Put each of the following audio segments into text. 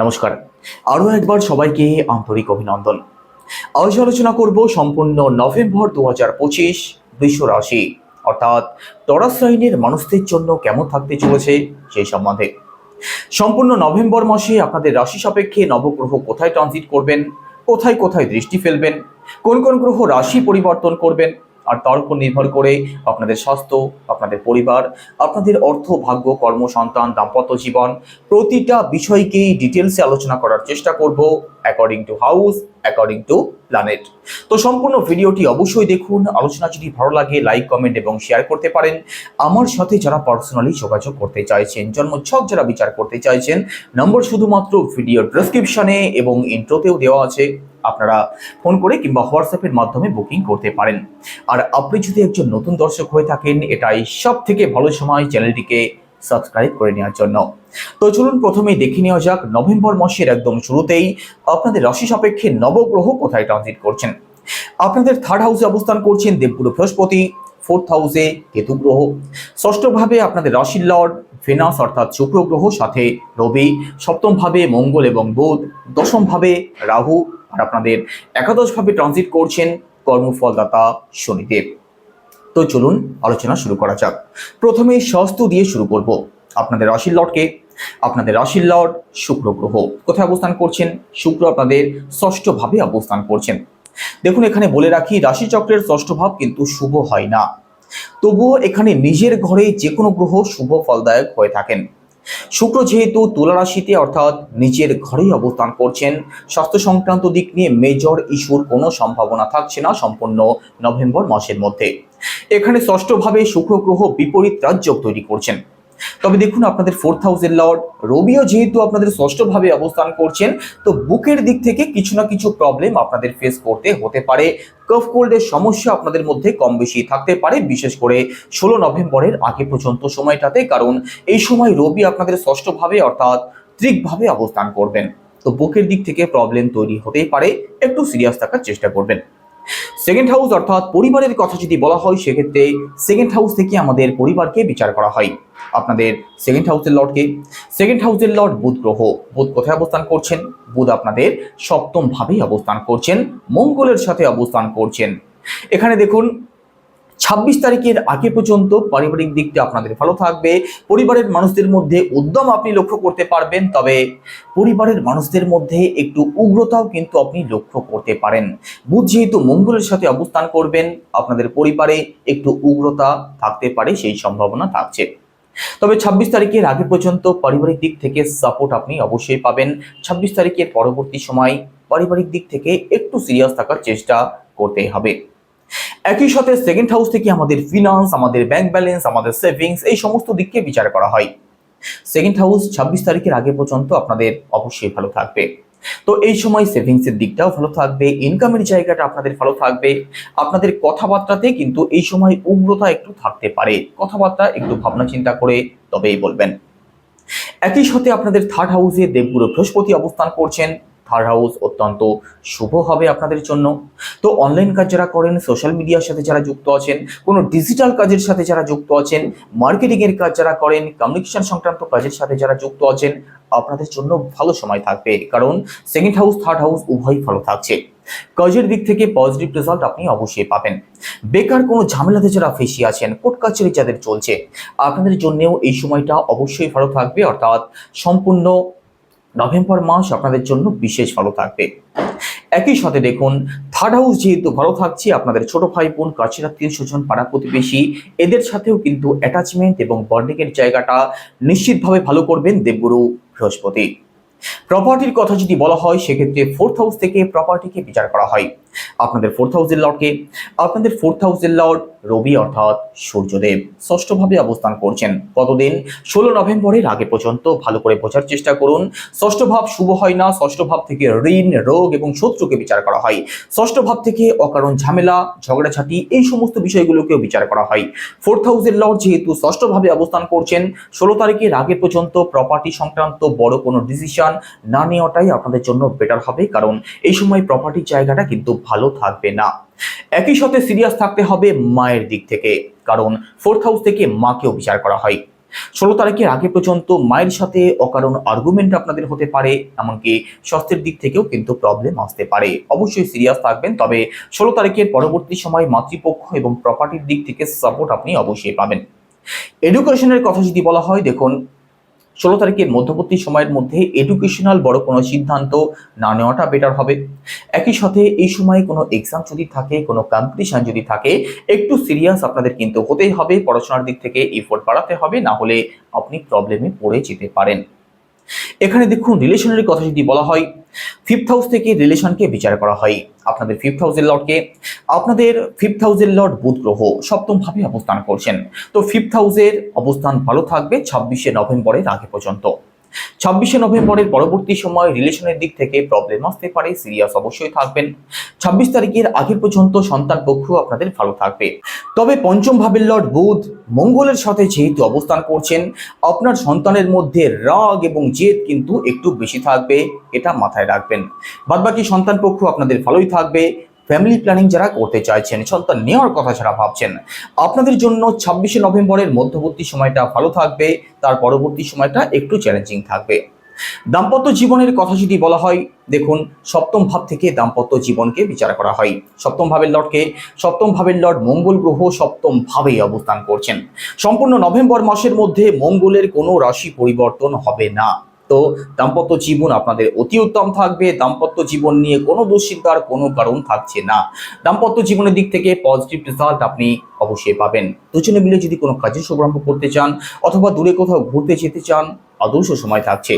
নমস্কার। আরও একবার সবাইকে আন্তরিক অভিনন্দন। আজ আলোচনা করব সম্পূর্ণ নভেম্বর দু হাজার পঁচিশ বিশ্ব রাশি অর্থাৎ টরাস লাইনের মানুষদের জন্য কেমন থাকতে চলেছে সেই সম্বন্ধে। সম্পূর্ণ নভেম্বর মাসে আপনাদের রাশি সাপেক্ষে নবগ্রহ কোথায় ট্রানজিট করবেন? কোথায় কোথায় দৃষ্টি ফেলবেন? কোন কোন গ্রহ রাশি পরিবর্তন করবেন? আর তার উপর নির্ভর করে আপনাদের স্বাস্থ্য, আপনাদের পরিবার, আপনাদের অর্থ, ভাগ্য, কর্ম, সন্তান, দাম্পত্য জীবন, প্রতিটা বিষয়কেই ডিটেলসে আলোচনা করার চেষ্টা করব। According to house according to planet তো সম্পূর্ণ ভিডিওটি অবশ্যই দেখুন, আলোচনা যদি ভালো লাগে লাইক কমেন্ট এবং শেয়ার করতে পারেন। আমার সাথে যারা পার্সোনালি যোগাযোগ করতে চাইছেন, জন্মছক যারা বিচার করতে চাইছেন নম্বর শুধুমাত্র ভিডিওর ডেসক্রিপশনে এবং ইন্ট্রোতেও দেওয়া আছে। আপনারা ফোন করে কিংবা হোয়াটসঅ্যাপের মাধ্যমে বুকিং করতে পারেন। আর আপনি যদি একজন নতুন দর্শক হয়ে থাকেন, এটাই সব থেকে ভালো সময় চ্যানেলটিকে সাবস্ক্রাইব করে নেওয়ার জন্য। তো চলুন প্রথমেই দেখে নেওয়া যাক, নভেম্বর মাসের একদম শুরুতেই আপনাদের রাশি সাপেক্ষে নবগ্রহ কোথায় ট্রানজিট করছেন? আপনাদের থার্ড হাউসে অবস্থান করছেন দেবগুরু বৃহস্পতি ফোর্থ হাউসে কেতু গ্রহ। ষষ্ঠভাবে আপনাদের রাশির লর্ড ভেনাস অর্থাৎ শুক্র গ্রহ, সাথে রবি সপ্তম ভাবে মঙ্গল এবং বুধ দশম ভাবে রাহু, আর আপনাদের একাদশভাবে ট্রানজিট করছেন কর্মফলদাতা শনিদেব। তো চলুন আলোচনা শুরু করা যাক। প্রথমে স্বাস্থ্য দিয়ে শুরু করব। আপনাদের রাশির লটকে। আপনাদের রাশির লর্ড শুক্র গ্রহ। কোথায় অবস্থান করছেন? শুক্র আপনাদের ষষ্ঠভাবে অবস্থান করছেন। দেখুন, এখানে বলে রাখি, রাশিচক্রের ষষ্ঠ ভাব কিন্তু শুভ হয় না। তবুও এখানে নিজের ঘরে যে কোনো গ্রহ শুভ ফলদায়ক হয়ে থাকেন। শুক্র যেহেতু তুলা রাশিতে অর্থাৎ নিজের ঘরেই অবস্থান করছেন স্বাস্থ্য সংক্রান্ত দিক নিয়ে মেজর ইস্যুর কোনো সম্ভাবনা থাকছে না সম্পূর্ণ নভেম্বর মাসের মধ্যে। এখানে ষষ্ঠভাবে শুক্র গ্রহ বিপরীত রাজযোগ তৈরি করছেন। তবে দেখুন, আপনাদের ফোর্থ হাউসের লর্ড রবিও যেহেতু আপনাদের ষষ্ঠভাবে অবস্থান করছেন, তো বুকের দিক থেকে কিছু না কিছু প্রবলেম আপনাদের ফেস করতে হতে পারে। কফ কোল্ডের সমস্যা আপনাদের মধ্যে কম বেশি থাকতে পারে, বিশেষ করে ষোলো নভেম্বরের আগে পর্যন্ত সময়টাতে, কারণ এই সময় রবি আপনাদের ষষ্ঠভাবে অর্থাৎ ত্রিকভাবে অবস্থান করবেন। তো বুকের দিক থেকে প্রবলেম তৈরি হতেই পারে, একটু সিরিয়াস থাকার চেষ্টা করবেন। সেকেন্ড হাউস অর্থাৎ পরিবারের কথা যদি বলা হয়, সেক্ষেত্রে সেকেন্ড হাউস থেকে আমাদের পরিবারকে বিচার করা হয়। আপনাদের সেকেন্ড হাউসের লর্ডকে সেকেন্ড হাউসের লর্ড বুধ গ্রহ। বুধ কোথায় অবস্থান করছেন? বুধ আপনাদের সপ্তম ভাবেই অবস্থান করছেন। মঙ্গলের সাথে অবস্থান করছেন। এখানে দেখুন, ছাব্বিশ তারিখের আগে পর্যন্ত পারিবারিক দিকটা আপনাদের ভালো থাকবে। পরিবারের মানুষদের মধ্যে উদ্যম আপনি লক্ষ্য করতে পারবেন, তবে পরিবারের মানুষদের মধ্যে একটু উগ্রতাও কিন্তু আপনি লক্ষ্য করতে পারেন। বুধ যেহেতু মঙ্গলের সাথে অবস্থান করবেন, আপনাদের পরিবারে একটু উগ্রতা থাকতে পারে, সেই সম্ভাবনা থাকছে। তবে ছাব্বিশ তারিখের আগে পর্যন্ত পারিবারিক দিক থেকে সাপোর্ট আপনি অবশ্যই পাবেন। ছাব্বিশ তারিখের পরবর্তী সময় পারিবারিক দিক থেকে একটু সিরিয়াস থাকার চেষ্টা করতে হবে। একই সাথে সেকেন্ড হাউস থেকে আমাদের ফিনান্স আমাদের ব্যাংক ব্যালেন্স আমাদের সেভিংস এই সমস্ত দিককে বিচার করা হয়। সেকেন্ড হাউস ছাব্বিশ তারিখের আগে পর্যন্ত আপনাদের অবশ্যই ভালো থাকবে। তো এই সময় সেভিংসের দিকটাও ভালো থাকবে ইনকামের জায়গাটা আপনাদের ভালো থাকবে। আপনাদের কথাবার্তাতে কিন্তু এই সময় উগ্রতা একটু থাকতে পারে। কথাবার্তা একটু ভাবনা চিন্তা করে তবেই বলবেন। একই সাথে আপনাদের থার্ড হাউসে দেবগুরু বৃহস্পতি অবস্থান করছেন। থার্ড হাউস অত্যন্ত শুভ হবে আপনাদের জন্য। তো অনলাইন কাজ যারা করেন সোশ্যাল মিডিয়ার সাথে যারা যুক্ত আছেন, কোনো ডিজিটাল কাজের সাথে যারা যুক্ত আছেন মার্কেটিংয়ের কাজ যারা করেন কমিউনিকেশন সংক্রান্ত কাজের সাথে যারা যুক্ত আছেন, আপনাদের জন্য ভালো সময় থাকবে। কারণ সেকেন্ড হাউস থার্ড হাউস উভয়ই ভালো থাকছে। কাজের দিক থেকে পজিটিভ রেজাল্ট আপনি অবশ্যই পাবেন। বেকার কোনো ঝামেলাতে যারা ফেসে আছেন কোর্ট কাছারি যাদের চলছে, আপনাদের জন্যেও এই সময়টা অবশ্যই ভালো থাকবে। অর্থাৎ সম্পূর্ণ নভেম্বর মাস আপনাদের জন্য বিশেষ ভালো থাকবে। একই সাথে দেখুন থার্ড হাউস যেহেতু ভালো থাকছে, আপনাদের ছোট ভাই বোন, কাছের আত্মীয় স্বজন, পাড়া প্রতিবেশী, এদের সাথেও কিন্তু অ্যাটাচমেন্ট এবং বন্ডিং এর জায়গাটা নিশ্চিতভাবে ভালো করবেন দেবগুরু বৃহস্পতি। প্রপার্টির কথা যদি বলা হয়, সেক্ষেত্রে ফোর্থ হাউস থেকে প্রপার্টিকে বিচার করা হয়। আপনাদের ফোর্থ হাউসের লর্ডকে আপনাদের ফোর্থ হাউসের লর্ড রবি অর্থাৎ সূর্যদেব। ষষ্ঠভাবে অবস্থান করছেন কতদিন? ষোলো নভেম্বরের আগে পর্যন্ত ভালো করে বোঝার চেষ্টা করুন। ষষ্ঠ ভাব শুভ হয় না ষষ্ঠ ভাব থেকে ঋণ, রোগ এবং শত্রুকে বিচার করা হয়। ষষ্ঠ ভাব থেকে অকারণ ঝামেলা, ঝগড়াঝাটি, এই সমস্ত বিষয়গুলোকেও বিচার করা হয়। ফোর্থ হাউসের লর্ড যেহেতু ষষ্ঠভাবে অবস্থান করছেন, ষোলো তারিখের আগে পর্যন্ত প্রপার্টি সংক্রান্ত বড় কোনো ডিসিশন না নেওয়াটাই আপনাদের জন্য বেটার হবে, কারণ এই সময় প্রপার্টির জায়গাটা কিন্তু ভালো থাকবে না। একই সাথে সিরিয়াস থাকতে হবে মায়ের দিক থেকে, কারণ ফোর্থ হাউস থেকে মাকেও বিচার করা হয়। ষোলো তারিখের আগে পর্যন্ত মায়ের সাথে অকারণ আর্গুমেন্ট আপনাদের হতে পারে, এমনকি স্বাস্থ্যের দিক থেকেও কিন্তু প্রবলেম আসতে পারে। অবশ্যই সিরিয়াস থাকবেন, তবে ষোলো তারিখের পরবর্তী সময় মাতৃপক্ষ এবং প্রপার্টির দিক থেকে সাপোর্ট আপনি অবশ্যই পাবেন। এডুকেশনের কথা যদি বলা হয়, দেখুন ষোলো তারিখের মধ্যবর্তী সময়ের মধ্যে এডুকেশনাল বড় কোনো সিদ্ধান্ত না নেওয়াটা বেটার হবে। একই সাথে এই সময়ে কোনো এক্সাম যদি থাকে, কোনো কম্পিটিশান যদি থাকে, একটু সিরিয়াস আপনাদের কিন্তু হতেই হবে, পড়াশোনার দিক থেকে এফোর্ট বাড়াতে হবে, না হলে আপনি প্রবলেমে পড়ে যেতে পারেন। এখানে দেখুন রিলেশনের কথা যদি বলা হয় ফিফথ হাউস থেকে রিলেশনকে বিচার করা হয়। আপনাদের ফিফথ হাউসের লর্ডকে আপনাদের ফিফথ হাউসের লর্ড বুধ গ্রহ, সপ্তম ভাবে অবস্থান করছেন। তো ফিফথ হাউসের অবস্থান ভালো থাকবে ছাব্বিশে নভেম্বরের আগে পর্যন্ত। ছাব্বিশে নভেম্বরের পরবর্তী সময় রিলেশনের দিক থেকে প্রবলেম আসতে পারে সিরিয়াস অবশ্যই থাকবেন। ছাব্বিশ তারিখের আগে পর্যন্ত সন্তান পক্ষ আপনাদের ভালো থাকবে। তবে পঞ্চম ভাবের লর্ড বুধ মঙ্গলের সাথে যেহেতু অবস্থান করছেন, আপনার সন্তানের মধ্যে রাগ এবং জেদ কিন্তু একটু বেশি থাকবে, এটা মাথায় রাখবেন। বাদবাকি সন্তান পক্ষ আপনাদের ভালোই থাকবে ফ্যামিলি প্ল্যানিং যারা করতে চাইছেন, সন্তান নেওয়ার কথা যারা ভাবছেন, আপনাদের জন্য ছাব্বিশে নভেম্বরের মধ্যবর্তী সময়টা ভালো থাকবে, তার পরবর্তী সময়টা একটু চ্যালেঞ্জিং থাকবে। দাম্পত্য জীবনের কথা যদি বলা হয়, দেখুন, সপ্তম ভাব থেকে দাম্পত্য জীবনকে বিচার করা হয়। সপ্তম ভাবের লর্ডকে, সপ্তম ভাবের লর্ড মঙ্গল গ্রহ সপ্তম ভাবেই অবস্থান করছেন। সম্পূর্ণ নভেম্বর মাসের মধ্যে মঙ্গলের কোনো রাশি পরিবর্তন হবে না। তো দাম্পত্য জীবন আপনাদের অতি উত্তম থাকবে, দাম্পত্য জীবন নিয়ে কোনো দুশ্চিন্তার কোনো কারণ থাকছে না। দাম্পত্য জীবনের দিক থেকে পজিটিভ রেজাল্ট আপনি অবশ্যই পাবেন। দুজনে মিলে যদি কোনো কাজের শুভারম্ভ করতে চান, অথবা দূরে কোথাও ঘুরতে যেতে চান আদর্শ সময় থাকছে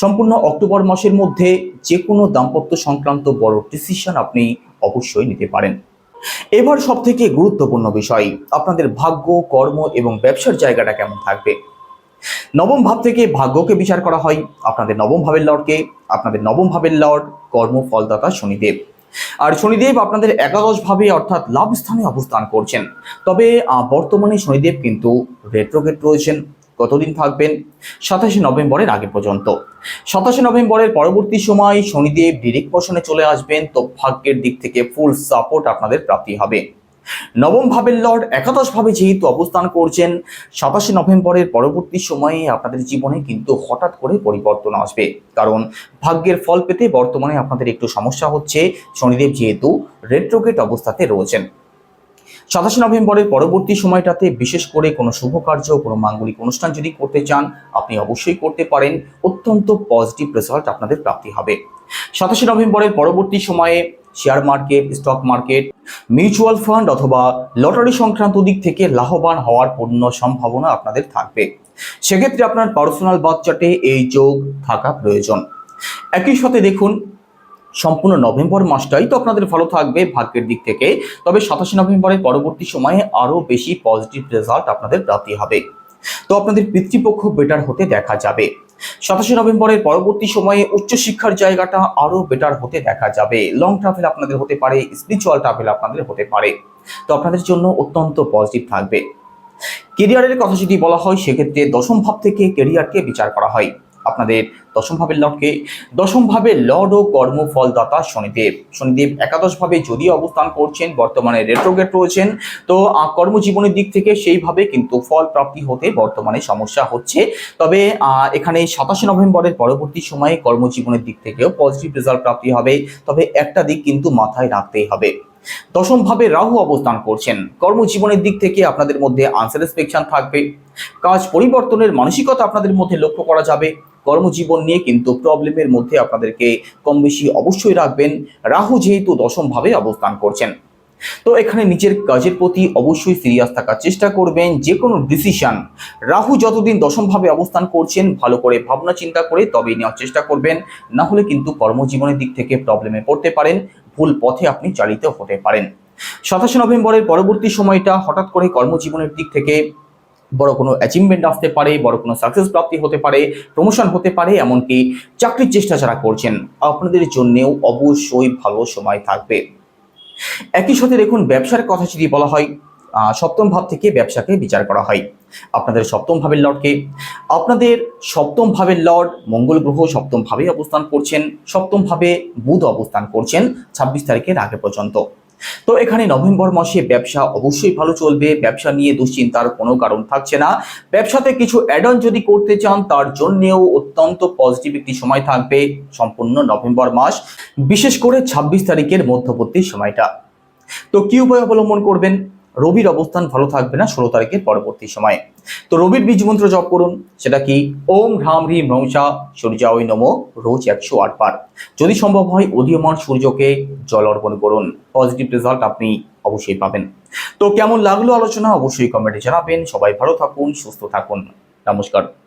সম্পূর্ণ অক্টোবর মাসের মধ্যে যে কোনো দাম্পত্য সংক্রান্ত বড় ডিসিশন আপনি অবশ্যই নিতে পারেন। এবার সব থেকে গুরুত্বপূর্ণ বিষয়, আপনাদের ভাগ্য, কর্ম এবং ব্যবসার জায়গাটা কেমন থাকবে? নবম ভাব থেকে ভাগ্যকে বিচার করা হয়। আপনাদের নবম ভাবের লর্ডকে, আপনাদের নবম ভাবের লর্ড কর্ম ফলদাতা শনিদেব। আর শনিদেব আপনাদের একাদশ ভাবে অর্থাৎ লাভ স্থানে অবস্থান করছেন। তবে বর্তমানে শনিদেব কিন্তু রেট্রোগেট রয়েছেন। কতদিন থাকবেন? সাতাশে নভেম্বরের আগে পর্যন্ত। সাতাশে নভেম্বরের পরবর্তী সময় শনিদেব ডিরেক্ট পোষণে চলে আসবেন, তো ভাগ্যের দিক থেকে ফুল সাপোর্ট আপনাদের প্রাপ্তি হবে। নবম ভাবের লর্ড একাদশ ভাবে যেহেতু অবস্থান করছেন, সাতাশে নভেম্বরের পরবর্তী সময়ে আপনাদের জীবনে কিন্তু হঠাৎ করে পরিবর্তন আসবে। কারণ ভাগ্যের ফল পেতে বর্তমানে আপনাদের একটু সমস্যা হচ্ছে, শনিদেব যেহেতু রেট্রোগেট অবস্থাতে রয়েছেন। সাতাশে নভেম্বরের পরবর্তী সময়টাতে বিশেষ করে কোনো শুভ কার্য, কোনো মাঙ্গলিক অনুষ্ঠান যদি করতে চান, আপনি অবশ্যই করতে পারেন। অত্যন্ত পজিটিভ রেজাল্ট আপনাদের প্রাপ্তি হবে। সাতাশে নভেম্বরের পরবর্তী সময়ে share market stock market mutual fund অথবা লটারি সংক্রান্ত দিক থেকে লাভবান হওয়ার পূর্ণ সম্ভাবনা আপনাদের থাকবে। সেক্ষেত্রে আপনার পার্সোনাল বাচ্চাটে এই যোগ থাকা প্রয়োজন। একই সাথে দেখুন সম্পূর্ণ নভেম্বর মাসটাই তো আপনাদের ভালো থাকবে ভাগ্যের দিক থেকে। তবে সাতাশে নভেম্বরের পরবর্তী সময়ে আরও বেশি পজিটিভ রেজাল্ট আপনাদের প্রাপ্তি হবে। তো আপনাদের পিতৃপক্ষ বেটার হতে দেখা যাবে। সাতাশে নভেম্বরের পরবর্তী সময়ে উচ্চশিক্ষার জায়গাটা আরও বেটার হতে দেখা যাবে। লং ট্রাভেল আপনাদের হতে পারে স্পিরিচুয়াল ট্রাভেল আপনাদের হতে পারে। তো আপনাদের জন্য অত্যন্ত পজিটিভ থাকবে। কেরিয়ারের কথা যদি বলা হয়, সেক্ষেত্রে দশম ভাব থেকে কেরিয়ারকে বিচার করা হয়। আপনাদের দশম ভাবের লর্ডকে দশম ভাবে লর্ড ও কর্মফলদাতা শনিদেব। শনিদেব একাদশ ভাবে যদিও অবস্থান করছেন, বর্তমানে রেট্রোগেট রয়েছেন, তো কর্মজীবনের দিক থেকে সেইভাবে কিন্তু ফল প্রাপ্তি হতে বর্তমানে সমস্যা হচ্ছে। তবে এখানে সাতাশে নভেম্বরের পরবর্তী সময়ে কর্মজীবনের দিক থেকেও পজিটিভ রেজাল্ট প্রাপ্তি হবে। তবে একটা দিক কিন্তু মাথায় রাখতেই হবে। দশম ভাবে রাহু অবস্থান করছেন। কর্মজীবনের দিক থেকে আপনাদের মধ্যে আনস্যাটিসফ্যাকশন থাকবে। কাজ পরিবর্তনের মানসিকতা আপনাদের মধ্যে লক্ষ্য করা যাবে। কর্মজীবন নিয়ে কিন্তু প্রবলেমের মধ্যে আপনাদেরকে কম বেশি অবশ্যই রাখবেন। রাহু যেহেতু দশম ভাবে অবস্থান করছেন। তো এখানে নিজের কাজের প্রতি অবশ্যই সিরিয়াস থাকার চেষ্টা করবেন যে কোনো ডিসিশন রাহু যতদিন দশম ভাবে অবস্থান করছেন, ভালো করে ভাবনা চিন্তা করে তবেই নেওয়ার চেষ্টা করবেন। না হলে কিন্তু কর্মজীবনের দিক থেকে প্রবলেমে পড়তে পারেন, ভুল পথে আপনি চালিত হতে পারেন। সাতাশে নভেম্বরের পরবর্তী সময়টা হঠাৎ করে কর্মজীবনের দিক থেকে বড় কোনো অ্যাচিভমেন্ট আসতে পারে, বড় কোনো সাকসেস প্রাপ্তি হতে পারে প্রমোশন হতে পারে, এমনকি চাকরির চেষ্টা যারা করছেন, আপনাদের জন্যেও অবশ্যই ভালো সময় থাকবে। একই সাথে দেখুন, ব্যবসার কথা যদি বলা হয় সপ্তম ভাব থেকে ব্যবসাকে বিচার করা হয়। আপনাদের সপ্তম ভাবের লর্ডকে, আপনাদের সপ্তম ভাবের লর্ড মঙ্গল গ্রহ সপ্তম ভাবে অবস্থান করছেন, সপ্তম ভাবে বুধ অবস্থান করছেন, ছাব্বিশ তারিখের আগে পর্যন্ত। তো এখানে নভেম্বর মাসে ব্যবসা অবশ্যই ভালো চলবে। ব্যবসা নিয়ে দুশ্চিন্তার কোনো কারণ থাকছে না। ব্যবসাতে কিছু অ্যাড অন যদি করতে চান, তার জন্যেও অত্যন্ত পজিটিভ একটি সময় থাকবে সম্পূর্ণ নভেম্বর মাস, বিশেষ করে ছাব্বিশ তারিখের মধ্যবর্তী সময়টা। তো কি উপায় অবলম্বন করবেন? রবির অবস্থান ভালো থাকবে না ষোলো তারিখের পরবর্তী সময়ে। তো রবির বীজ মন্ত্র জপ করুন, সেটা কি? ওম হ্রাম হ্রিম হংসা সূর্যাওই নম, রোজ একশো আট পার যদি সম্ভব হয়, উদীয়মান সূর্যকে জল অর্পণ করুন। পজিটিভ রেজাল্ট আপনি অবশ্যই পাবেন। তো কেমন লাগল আলোচনা? অবশ্যই কমেন্টে জানাবেন। সবাই ভালো থাকুন, সুস্থ থাকুন। নমস্কার।